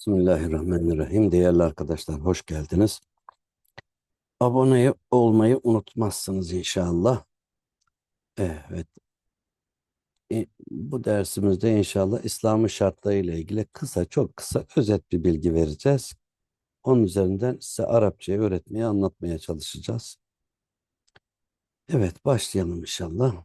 Bismillahirrahmanirrahim. Değerli arkadaşlar hoş geldiniz. Abone olmayı unutmazsınız inşallah. Evet. E, Bu dersimizde inşallah İslam'ın şartları ile ilgili kısa, çok kısa, özet bir bilgi vereceğiz. Onun üzerinden size Arapçayı öğretmeye, anlatmaya çalışacağız. Evet, başlayalım inşallah.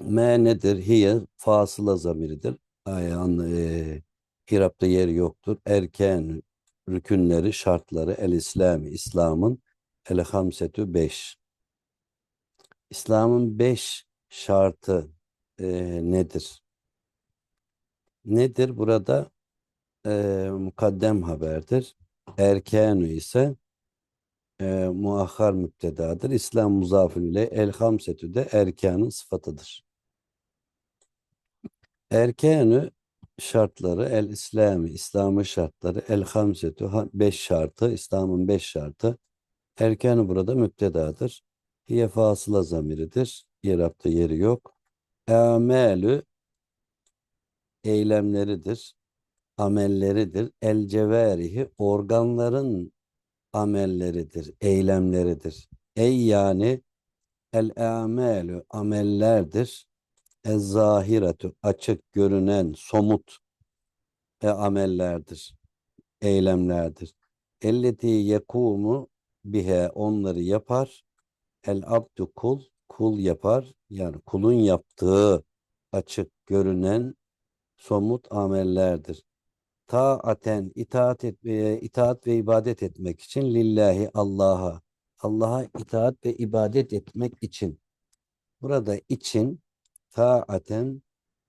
Me nedir? Hiye fasıla zamiridir. Ayağın e, İrab'da yeri yoktur. Erken rükünleri, şartları el İslami, İslam'ın el hamsetü beş. İslam'ın beş şartı e, nedir? Nedir? Burada e, mukaddem haberdir. Erkenü ise e, muahhar müptedadır. İslam muzafın ile el hamsetü de erkanın sıfatıdır. Erkenü şartları el İslami, İslam'ın şartları el hamsetü ha- beş şartı, İslam'ın beş şartı. Erkanı burada müptedadır. Hiye fasıla zamiridir. İrab'da yeri yok. Amelü eylemleridir, amelleridir. El ceverihi organların amelleridir, eylemleridir. Ey yani el amelü amellerdir. Ez zahiretu açık görünen somut e, amellerdir, eylemlerdir. Elleti yekumu bihe onları yapar. El abdu kul kul yapar. Yani kulun yaptığı açık görünen somut amellerdir. Taaten itaat etmeye, itaat ve ibadet etmek için lillahi Allah'a. Allah'a itaat ve ibadet etmek için. Burada için taaten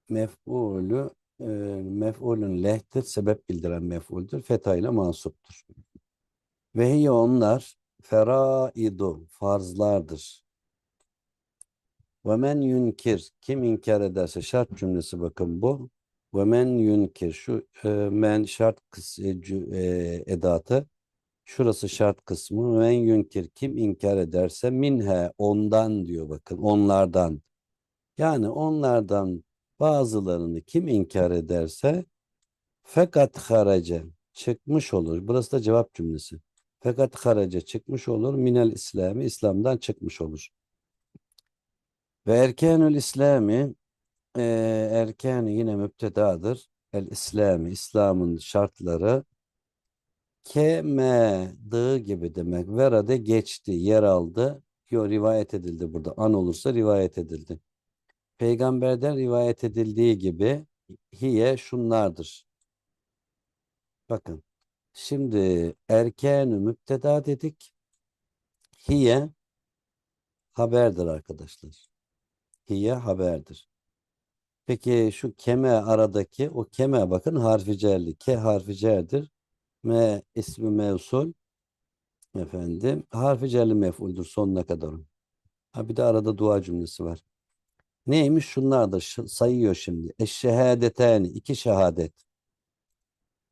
mef'ulü e, mef'ulün lehtir, sebep bildiren mef'uldür. Feta ile mansuptur. Ve hiye onlar feraidu, farzlardır. Ve men yunkir, kim inkar ederse şart cümlesi bakın bu. Ve men yunkir, şu e, men şart kıs, e, e, edatı. Şurası şart kısmı. Men yunkir, kim inkar ederse minhe, ondan diyor bakın, onlardan. Yani onlardan bazılarını kim inkar ederse fakat harace çıkmış olur. Burası da cevap cümlesi. Fakat harace çıkmış olur. Minel İslami İslam'dan çıkmış olur. Ve erkanül İslami e, erkanı yine müptedadır. El İslami İslam'ın şartları kemedığı gibi demek. Verade geçti, yer aldı. Yo, rivayet edildi burada. An olursa rivayet edildi. Peygamberden rivayet edildiği gibi hiye şunlardır. Bakın. Şimdi erkenü müpteda dedik. Hiye haberdir arkadaşlar. Hiye haberdir. Peki şu keme aradaki o keme bakın harfi cerli. Ke harfi cerdir. Me ismi mevsul. Efendim. Harfi cerli mef'uldür sonuna kadar. Ha bir de arada dua cümlesi var. Neymiş? Şunlardır. Sayıyor şimdi. Eşşehadetani. iki şehadet.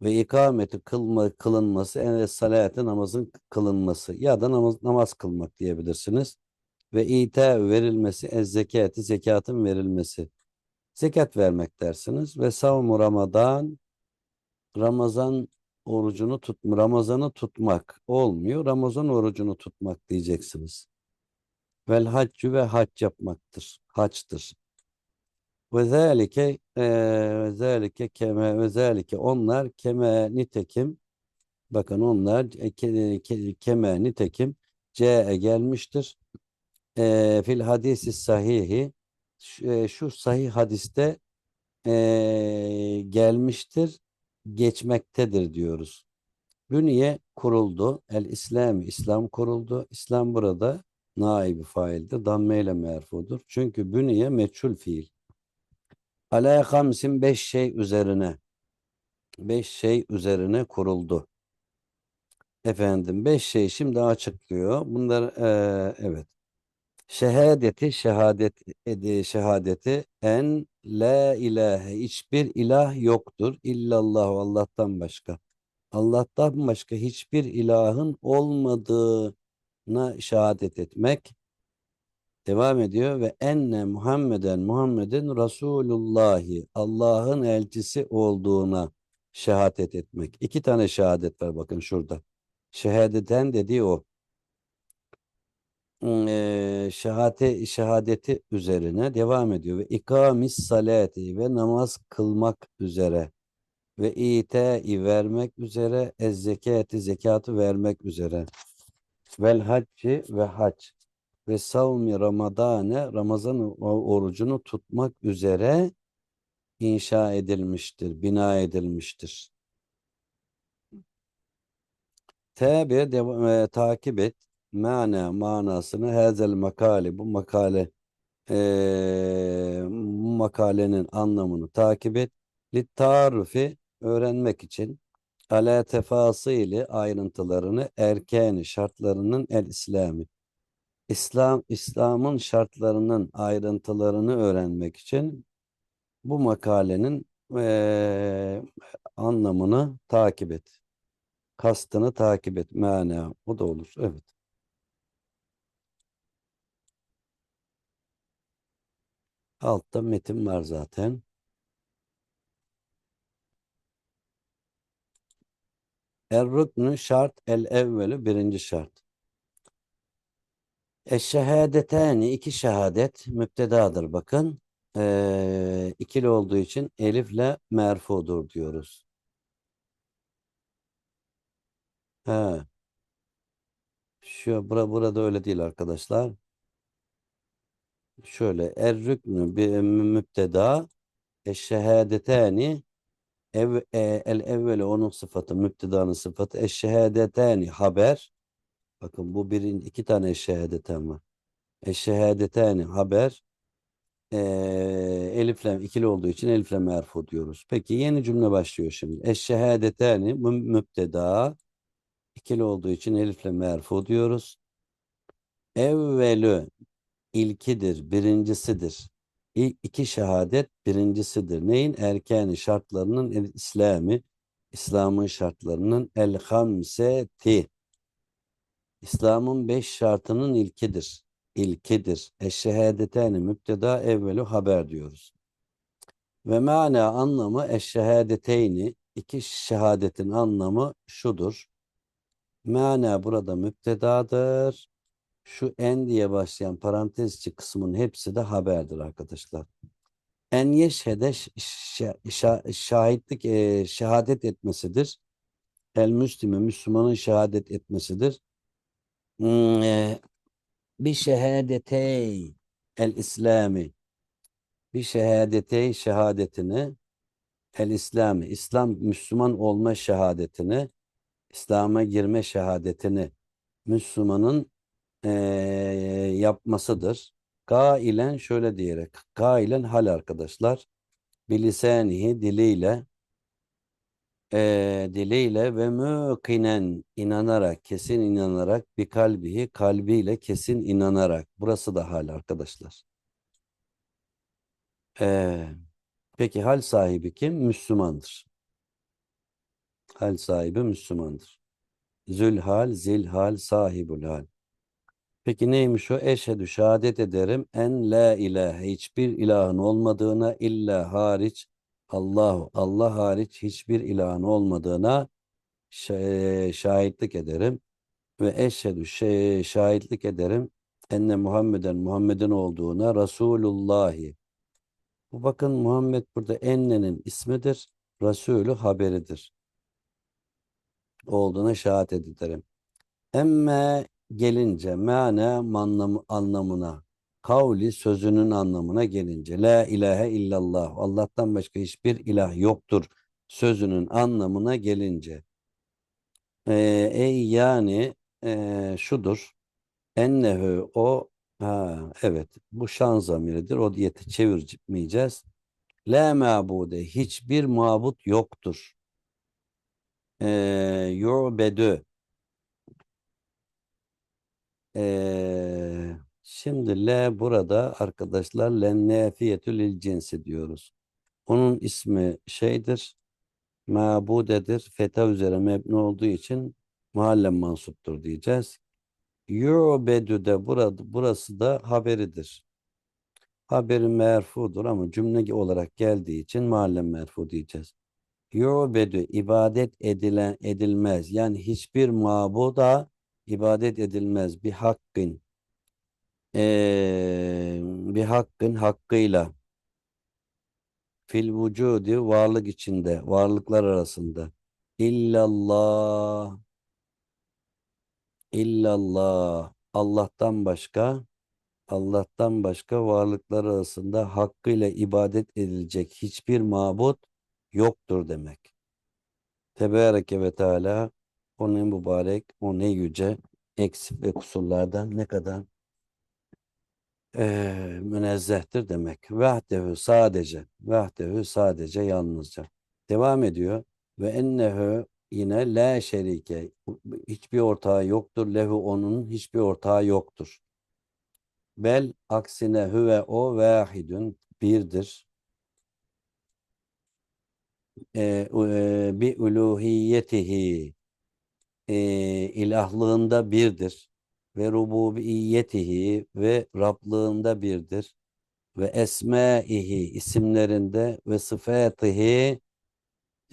Ve ikameti kılma, kılınması. En salate namazın kılınması. Ya da namaz, namaz kılmak diyebilirsiniz. Ve ita verilmesi. Ez zekati. Zekatın verilmesi. Zekat vermek dersiniz. Ve savmu Ramazan. Ramazan orucunu tut, Ramazan'ı tutmak olmuyor. Ramazan orucunu tutmak diyeceksiniz. Vel haccü ve hac yapmaktır. Haçtır. Ve zâlike ve zâlike keme ve zâlike onlar keme nitekim bakın onlar e, ke- keme nitekim ce gelmiştir. E, fil hadisi sahihi şu, e, şu sahih hadiste e, gelmiştir geçmektedir diyoruz. Bünye kuruldu. El İslam İslam kuruldu. İslam burada naibi faildir. Damme ile merfudur. Çünkü bünye meçhul fiil. Ala hamsin beş şey üzerine. Beş şey üzerine kuruldu. Efendim beş şey şimdi açıklıyor. Bunlar eee, evet. Şehadeti şehadet edi şehadeti en la ilahe hiçbir ilah yoktur illallah Allah'tan başka. Allah'tan başka hiçbir ilahın olmadığına şehadet etmek. Devam ediyor ve enne Muhammeden Muhammedin Resulullahi Allah'ın elçisi olduğuna şehadet etmek. İki tane şehadet var bakın şurada. Şehadeten dediği o. Eee şehate, şehadeti üzerine devam ediyor ve ikamis salati ve namaz kılmak üzere ve ite vermek üzere ez zekati zekatı vermek üzere vel hacci ve hac ve savmi ramadane Ramazan orucunu tutmak üzere inşa edilmiştir, bina edilmiştir. Tabi e, takip et mana manasını hazel makale bu makale e, makalenin anlamını takip et. Littarufi öğrenmek için ala tefasili ayrıntılarını erkeni şartlarının el İslami İslam İslam'ın şartlarının ayrıntılarını öğrenmek için bu makalenin eee, anlamını takip et. Kastını takip et. Mana. O da olur. Evet. Altta metin var zaten. Er-rüknü şart el evvelü birinci şart. Eşşehadetani iki şehadet müptedadır bakın. Ee, ikili olduğu için elifle merfudur diyoruz. He. Şu bura, burada öyle değil arkadaşlar. Şöyle er rüknü bir müpteda eşşehadetani ev, e, el evveli onun sıfatı müptedanın sıfatı eşşehadetani haber bakın bu birin iki tane eşşehadeten var. Eşşehadetani haber e, eliflem ikili olduğu için elifle merfu diyoruz. Peki yeni cümle başlıyor şimdi. Eşşehadetani müpteda ikili olduğu için elifle merfu diyoruz. Evvelü ilkidir, birincisidir. İki şehadet birincisidir. Neyin? Erkeni şartlarının el İslami, İslam'ın şartlarının el hamseti. İslam'ın beş şartının ilkidir. İlkidir. Eşşehadeteni müpteda evvelu haber diyoruz. Ve mana anlamı eşşehadeteyni iki şehadetin anlamı şudur. Mana burada müptedadır. Şu en diye başlayan parantez içi kısmın hepsi de haberdir arkadaşlar. En yeşhede şahitlik, e, şehadet etmesidir. El müslime, Müslümanın şehadet etmesidir. Hmm, e, bir şehadetey el İslami bir şehadetey şehadetini el İslami İslam Müslüman olma şehadetini İslam'a girme şehadetini Müslümanın e, yapmasıdır. Gailen şöyle diyerek, gailen hal arkadaşlar, bilisanihi diliyle, e, diliyle ve mükinen inanarak, kesin inanarak, bir kalbihi kalbiyle kesin inanarak. Burası da hal arkadaşlar. E, peki hal sahibi kim? Müslümandır. Hal sahibi Müslümandır. Zülhal, zilhal, sahibul hal. Peki neymiş o? Eşhedü şehadet ederim en la ilahe hiçbir ilahın olmadığına illa hariç Allahu Allah hariç hiçbir ilahın olmadığına şahitlik ederim ve eşhedü şahitlik ederim enne Muhammeden Muhammed'in olduğuna Resulullahi. Bu bakın Muhammed burada ennenin ismidir. Resulü haberidir. Olduğuna şehadet ederim. Emme gelince mane anlamı, anlamına kavli sözünün anlamına gelince la ilahe illallah Allah'tan başka hiçbir ilah yoktur sözünün anlamına gelince ee, ey yani e, şudur ennehu o ha, evet bu şan zamiridir o diyeti çevirmeyeceğiz. La mabude hiçbir mabut yoktur. Ee, yu'bedü ee, şimdi L burada arkadaşlar lennefiyetü lil cinsi diyoruz. Onun ismi şeydir, mabudedir. Feta üzere mebni olduğu için muhallem mansuptur diyeceğiz. Yu'bedu de burada, burası da haberidir. Haberi merfudur ama cümle olarak geldiği için mahallen merfu diyeceğiz. Yu'bedu ibadet edilen edilmez. Yani hiçbir mabuda ibadet edilmez. Bir hakkın eee bir hakkın hakkıyla fil vücudi varlık içinde, varlıklar arasında. İllallah illallah Allah'tan başka Allah'tan başka varlıklar arasında hakkıyla ibadet edilecek hiçbir mabut yoktur demek. Tebareke ve Teala o ne mübarek, o ne yüce eksik ve kusurlardan ne kadar eee münezzehtir demek. Vahdehu sadece, vahdehu sadece yalnızca. Devam ediyor. Ve ennehu yine la şerike hiçbir ortağı yoktur. Lehu onun hiçbir ortağı yoktur. Bel aksine huve o vahidun birdir. Ee, e, bi uluhiyetihi e, ilahlığında birdir ve rububiyetihi ve Rablığında birdir ve esmaihi isimlerinde ve sıfatihi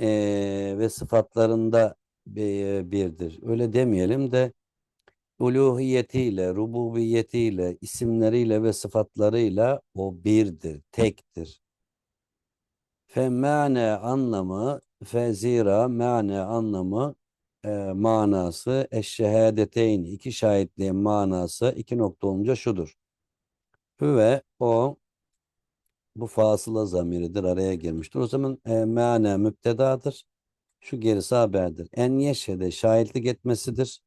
e, ve sıfatlarında bi- birdir. Öyle demeyelim de uluhiyetiyle, rububiyetiyle, isimleriyle ve sıfatlarıyla o birdir, tektir. Fe mane anlamı, fe zira mane anlamı e, manası eşşehadeteyn iki şahitliğin manası iki nokta olunca şudur. Hüve o bu fasıla zamiridir araya girmiştir. O zaman e, mane müptedadır. Şu gerisi haberdir. En yeşede şahitlik etmesidir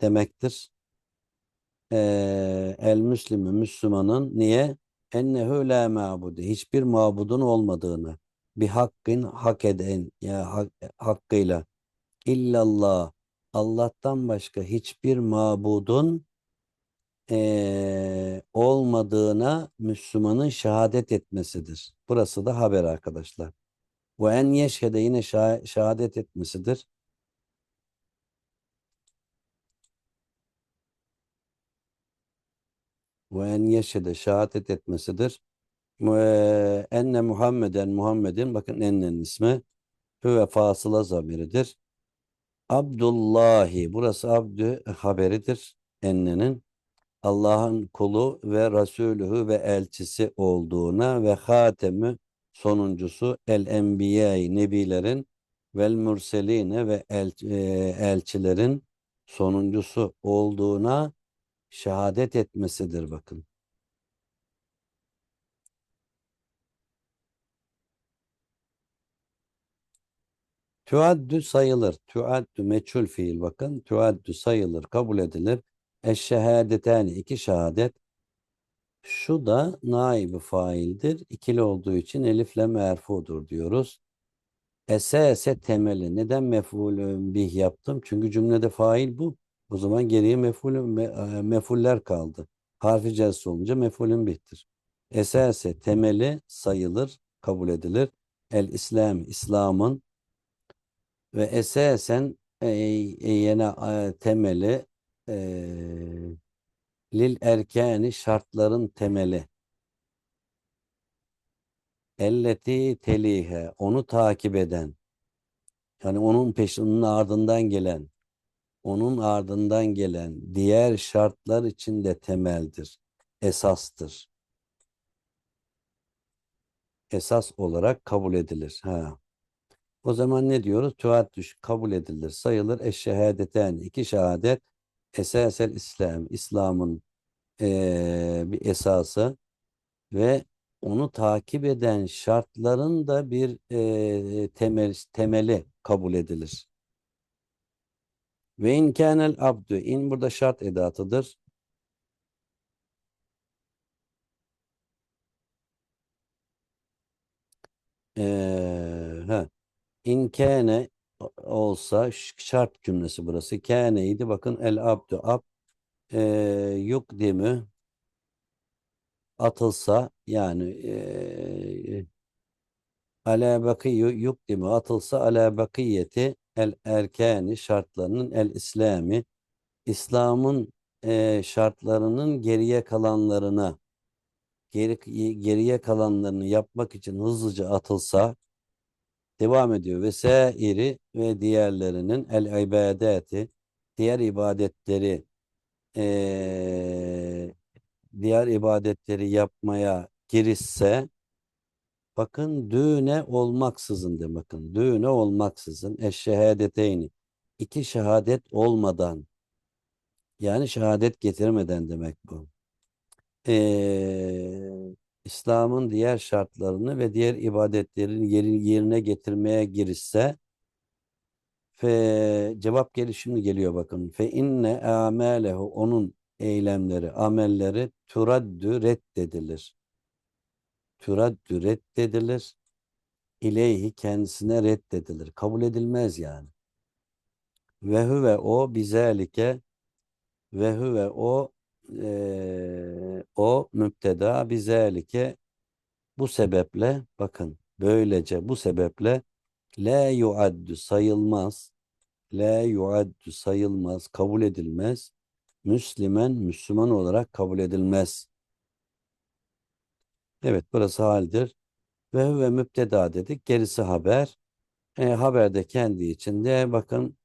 demektir. E, el müslimi Müslümanın niye? Ennehu la ma'budu. Hiçbir mabudun olmadığını bir hakkın hak eden ya hak, hakkıyla illallah Allah'tan başka hiçbir mabudun eee, olmadığına Müslümanın şehadet etmesidir. Burası da haber arkadaşlar. Ve en yeşhede yine şah- şehadet etmesidir. Ve en yeşhede şehadet etmesidir. Enne Muhammeden Muhammed'in bakın ennenin ismi hüve fasıla zamiridir. Abdullahi burası abdü haberidir ennenin. Allah'ın kulu ve Resulühü ve elçisi olduğuna ve hatemü sonuncusu el enbiyayı nebilerin vel mürseline ve el, e, elçilerin sonuncusu olduğuna şehadet etmesidir bakın. Tuaddü sayılır. Tuaddü meçhul fiil bakın. Tuaddü sayılır, kabul edilir. Eşşehadetani iki şehadet. Şu da naibi faildir. İkili olduğu için elifle merfudur diyoruz. Esese temeli. Neden mef'ulün bih yaptım? Çünkü cümlede fail bu. O zaman geriye mef'ulün me, e, mefuller kaldı. Harfi cezs olunca mef'ulün bihtir. Esese temeli sayılır, kabul edilir. El İslam, İslam'ın ve esasen e, e, yine e, temeli e, lil erkani şartların temeli. Elleti telihe onu takip eden yani onun peşinin ardından gelen onun ardından gelen diğer şartlar için de temeldir esastır. Esas olarak kabul edilir. Ha o zaman ne diyoruz tuaddüş kabul edilir sayılır eşşehadeten iki şehadet esasel İslam İslam'ın eee, bir esası ve onu takip eden şartların da bir eee, temel, temeli kabul edilir. Ve in kânel abdü in burada şart edatıdır. Ha. İn kâne olsa şart cümlesi burası. Kâneydi bakın el abdü ab eee yukdimü atılsa yani eee ala bakiyyu yukdimu atılsa ala bakiyeti el erkani şartlarının el İslami İslam'ın e, şartlarının geriye kalanlarına geri, geriye kalanlarını yapmak için hızlıca atılsa devam ediyor. Ve sairi ve diğerlerinin el ibadeti diğer ibadetleri e, diğer ibadetleri yapmaya girişse bakın düğüne olmaksızın de bakın düğüne olmaksızın eşşehadeteyni iki şehadet olmadan yani şehadet getirmeden demek bu. Ee, İslam'ın diğer şartlarını ve diğer ibadetlerin yeri- yerine getirmeye girişse fe cevap geliş şimdi geliyor bakın. Fe inne amelehu onun eylemleri, amelleri turaddü reddedilir. Turaddü reddedilir. İleyhi kendisine reddedilir. Kabul edilmez yani. Ve huve o bizalike ve huve o eee, o müpteda bizalike bu sebeple bakın böylece bu sebeple la yuaddu sayılmaz la yuaddu sayılmaz kabul edilmez Müslüman Müslüman olarak kabul edilmez. Evet burası haldir. Ve huve müpteda dedik. Gerisi haber. E, haberde kendi içinde bakın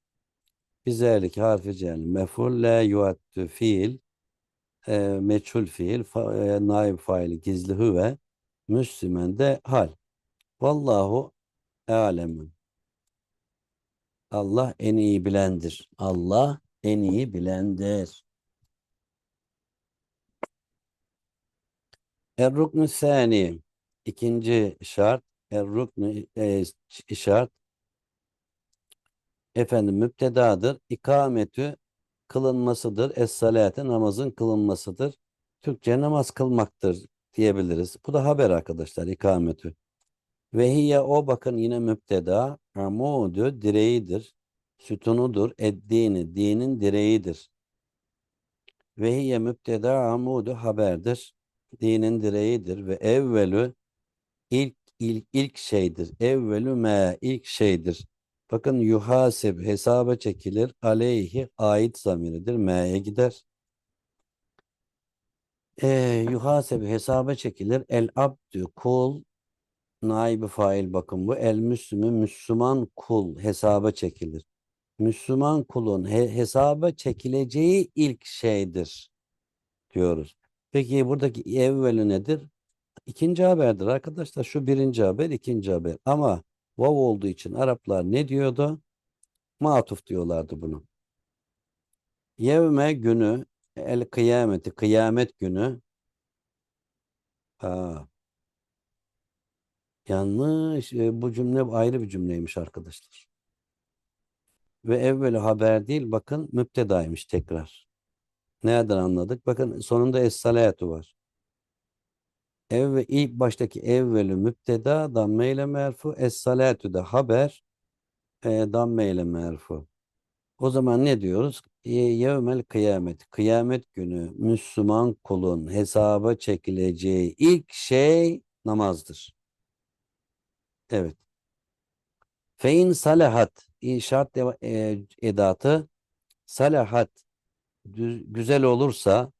bizerlik harfi celil mef'ul la yuaddu fiil e, meçhul fiil fa, e, naib faili gizli huve Müslüman de hal. Vallahu alemün. Allah en iyi bilendir. Allah en iyi bilendir. Er-ruknü sani. ikinci şart. Er-ruknü e, şart. Efendim müptedadır. İkametü kılınmasıdır. Es-salate namazın kılınmasıdır. Türkçe namaz kılmaktır diyebiliriz. Bu da haber arkadaşlar. İkametü. Ve hiye o bakın yine müpteda. Amudu direğidir. Sütunudur. Eddini. Dinin direğidir. Ve hiye müpteda amudu haberdir. Dinin direğidir. Ve evvelü ilk ilk ilk şeydir. Evvelü me ilk şeydir. Bakın yuhaseb hesaba çekilir. Aleyhi ait zamiridir. Me'ye gider. E, yuhaseb hesaba çekilir. El abdü kul naibi fail bakın bu. El müslümü Müslüman kul hesaba çekilir. Müslüman kulun he- hesaba çekileceği ilk şeydir diyoruz. Peki buradaki evveli nedir? İkinci haberdir arkadaşlar. Şu birinci haber, ikinci haber. Ama vav olduğu için Araplar ne diyordu? Matuf diyorlardı bunu. Yevme günü, el kıyameti, kıyamet günü. Aa, yanlış. E, bu cümle ayrı bir cümleymiş arkadaşlar. Ve evveli haber değil, bakın müptedaymış tekrar. Nereden anladık? Bakın sonunda es-salatu var. Evve, ilk baştaki evvelü müpteda damme ile merfu es-salatu da haber e, damme ile merfu. O zaman ne diyoruz? Ye- Yevmel kıyamet. Kıyamet günü Müslüman kulun hesaba çekileceği ilk şey namazdır. Evet. Fein salahat deva- e, edatı salahat güzel olursa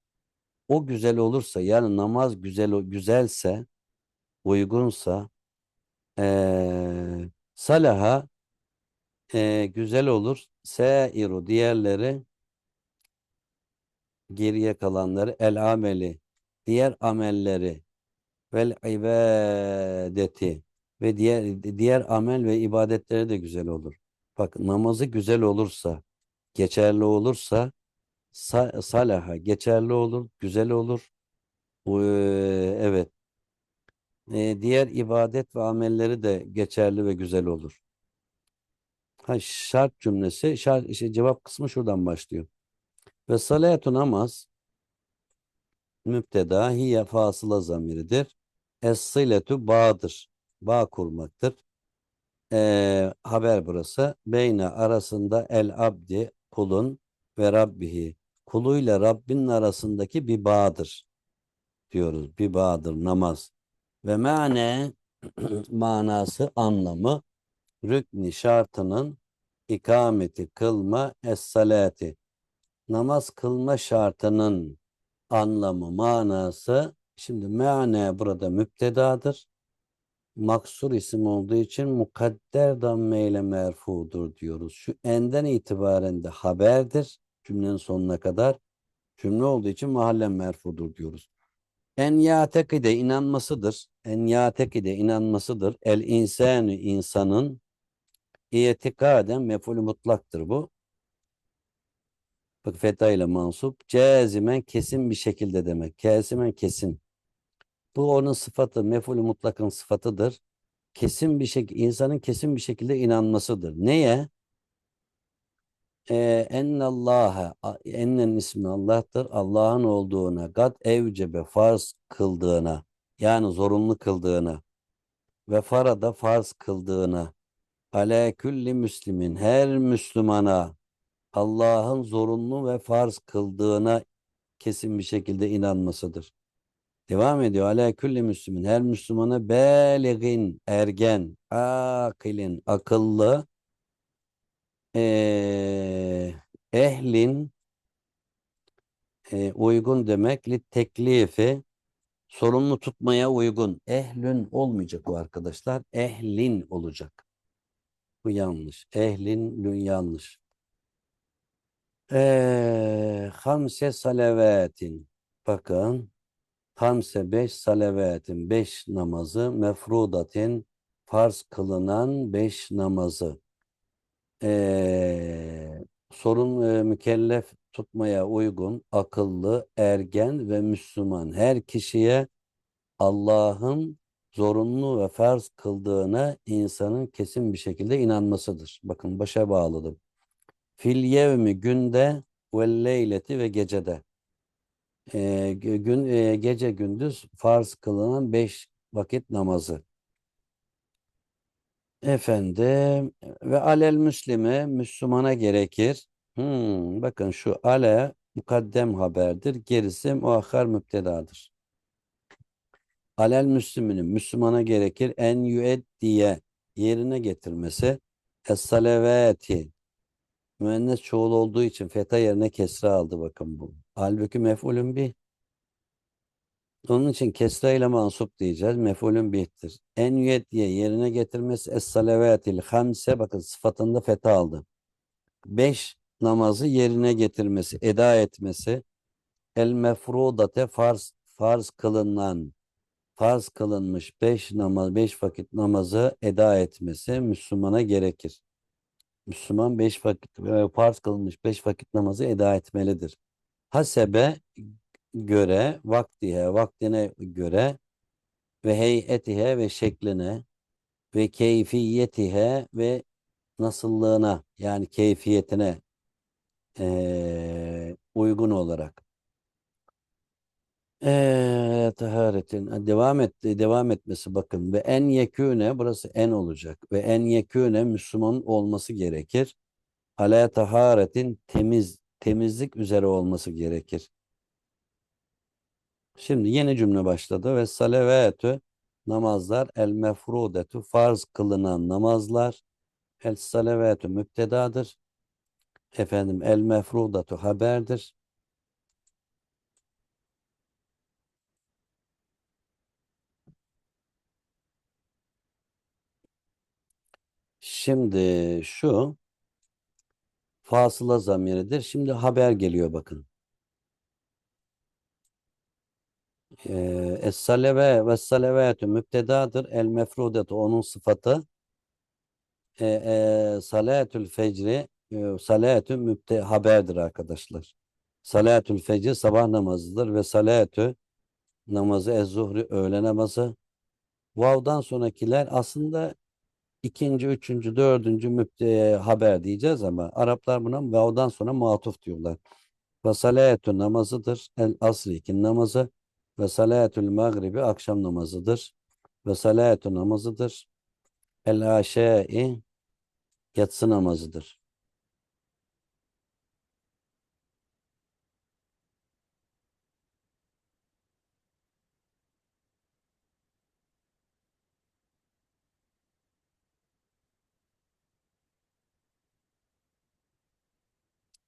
o güzel olursa yani namaz güzel güzelse uygunsa eee salaha eee, güzel olur. Sairu diğerleri geriye kalanları el ameli diğer amelleri vel ibadeti ve diğer diğer amel ve ibadetleri de güzel olur. Bak namazı güzel olursa, geçerli olursa sa salaha geçerli olur, güzel olur. Evet. Diğer ibadet ve amelleri de geçerli ve güzel olur. Ha, şart cümlesi, şart, işte cevap kısmı şuradan başlıyor. Ve salatu namaz müpteda hiye fasıla zamiridir. Es-siletu bağdır. Bağ kurmaktır. Ee, haber burası. Beyne arasında el abdi kulun ve Rabbihi. Kuluyla Rabbinin arasındaki bir bağdır diyoruz. Bir bağdır namaz. Ve mane manası anlamı rükni şartının ikameti kılma es-salati namaz kılma şartının anlamı, manası şimdi meane burada müptedadır. Maksur isim olduğu için mukadder dammeyle merfudur diyoruz. Şu enden itibaren de haberdir cümlenin sonuna kadar. Cümle olduğu için mahallen merfudur diyoruz. En yatekide inanmasıdır. En yatekide inanmasıdır. El insanı insanın itikaden mef'ulü mutlaktır bu. Bak feta ile mansup. Cazimen kesin bir şekilde demek. Cazimen kesin. Bu onun sıfatı. Mef'ulü mutlakın sıfatıdır. Kesin bir şekilde insanın kesin bir şekilde inanmasıdır. Neye? Ee, ennallâhe ennen ismi Allah'tır. Allah'ın olduğuna gad evcebe farz kıldığına yani zorunlu kıldığına ve farada farz kıldığına ale külli müslimin her Müslümana Allah'ın zorunlu ve farz kıldığına kesin bir şekilde inanmasıdır. Devam ediyor. Ala külli müslümin. Her Müslümana beligin, ergen, akilin, akıllı, eee, ehlin, e, uygun demek. Li teklifi, sorumlu tutmaya uygun. Ehlün olmayacak bu arkadaşlar. Ehlin olacak. Bu yanlış. Ehlin lün yanlış. Eee hamse salavetin. Bakın. Hamse beş salavetin. Beş namazı. Mefrudatin. Farz kılınan beş namazı. Eee sorun e, mükellef tutmaya uygun, akıllı, ergen ve Müslüman her kişiye Allah'ın zorunlu ve farz kıldığına insanın kesin bir şekilde inanmasıdır. Bakın başa bağladım. Fil yevmi günde ve leyleti ve gecede. Ee, gün e, gece gündüz farz kılınan beş vakit namazı. Efendim ve alel müslime Müslümana gerekir. Hmm, bakın şu ale mukaddem haberdir. Gerisi muahhar müptedadır. Alel müslüminin Müslümana gerekir en diye yerine getirmesi es-salavati müennes çoğul olduğu için feta yerine kesra aldı bakın bu. Halbuki mef'ulün bih. Onun için kesra ile mansup diyeceğiz. Mef'ulün bih'tir. En diye yerine getirmesi es-salavatil hamse bakın sıfatında feta aldı. Beş namazı yerine getirmesi, eda etmesi el mefrudate farz farz kılınan farz kılınmış beş namaz beş vakit namazı eda etmesi Müslümana gerekir. Müslüman beş vakit e, farz kılınmış beş vakit namazı eda etmelidir. Hasebe göre vaktihe vaktine göre ve heyetihe ve şekline ve keyfiyetihe ve nasıllığına yani keyfiyetine eee, uygun olarak. Eee taharetin devam etti devam etmesi bakın ve en yekûne burası en olacak ve en yekûne Müslüman olması gerekir. Ala taharetin temiz temizlik üzere olması gerekir. Şimdi yeni cümle başladı ve salavetü namazlar el mefrudetu farz kılınan namazlar el salavetü müptedadır. Efendim el mefrudatu haberdir. Şimdi şu fasıla zamiridir. Şimdi haber geliyor bakın. Ee, Es-saleve ve salavetü müptedadır. El mefrudetu onun sıfatı. E, e, salatül fecri e, salatü müpte haberdir arkadaşlar. Salatül fecr sabah namazıdır ve salatü namazı ez-zuhri öğle namazı. Vav'dan sonrakiler aslında ikinci, üçüncü, dördüncü müpte haber diyeceğiz ama Araplar buna vav'dan sonra matuf diyorlar. Ve salatü namazıdır. El asri ikin namazı ve salatül magribi akşam namazıdır. Ve salatü namazıdır. El aşa'i yatsı namazıdır.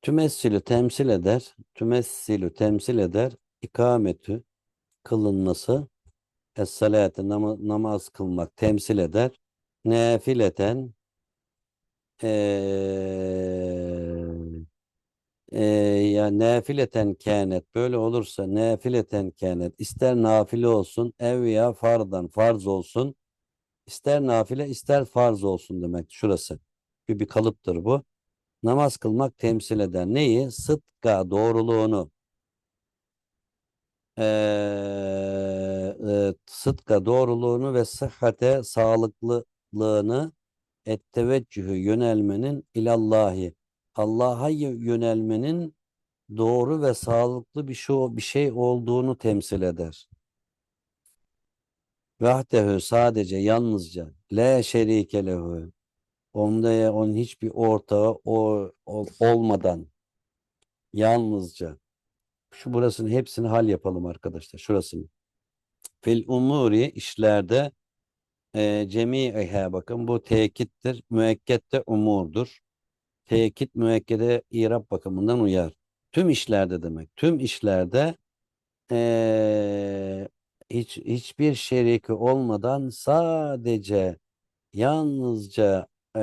Tümessilü temsil eder. Tümessilü temsil eder. İkametü kılınması. Es-salate nama- namaz kılmak temsil eder. Nafileten eee eee ya nafileten kânet böyle olursa nafileten kânet ister nafile olsun ev ya fardan farz olsun ister nafile ister farz olsun demek şurası. Bir, bir kalıptır bu. Namaz kılmak temsil eder. Neyi? Sıdka doğruluğunu eee, e, sıdka doğruluğunu ve sıhhate sağlıklılığını etteveccühü yönelmenin ilallahi Allah'a yönelmenin doğru ve sağlıklı bir şey, bir şey olduğunu temsil eder. Vahdehu sadece yalnızca la şerike lehu onda onun hiçbir ortağı o, ol- olmadan yalnızca şu burasını hepsini hal yapalım arkadaşlar şurasını. Fil umuri işlerde e, cemi'iha bakın bu tekittir. Müekket de umurdur. Tekit müekkede irab bakımından uyar. Tüm işlerde demek. Tüm işlerde e, hiç hiçbir şeriki olmadan sadece yalnızca e,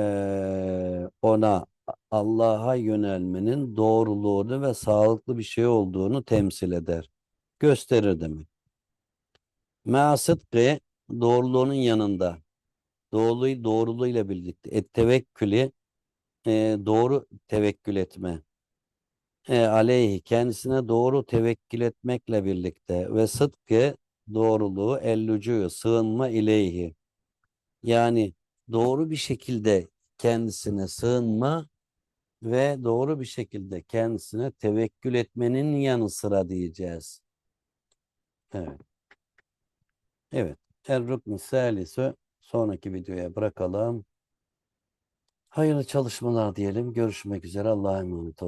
ona Allah'a yönelmenin doğruluğunu ve sağlıklı bir şey olduğunu temsil eder. Gösterir demek. Ma sıdkı doğruluğunun yanında. Doğruluğu, doğruluğuyla birlikte. Et tevekkülü e, doğru tevekkül etme. E, aleyhi kendisine doğru tevekkül etmekle birlikte ve sıdkı doğruluğu ellücü sığınma ileyhi. Yani doğru bir şekilde kendisine sığınma ve doğru bir şekilde kendisine tevekkül etmenin yanı sıra diyeceğiz. Evet. Evet. Er-Rukn Salisu sonraki videoya bırakalım. Hayırlı çalışmalar diyelim. Görüşmek üzere. Allah'a emanet olun.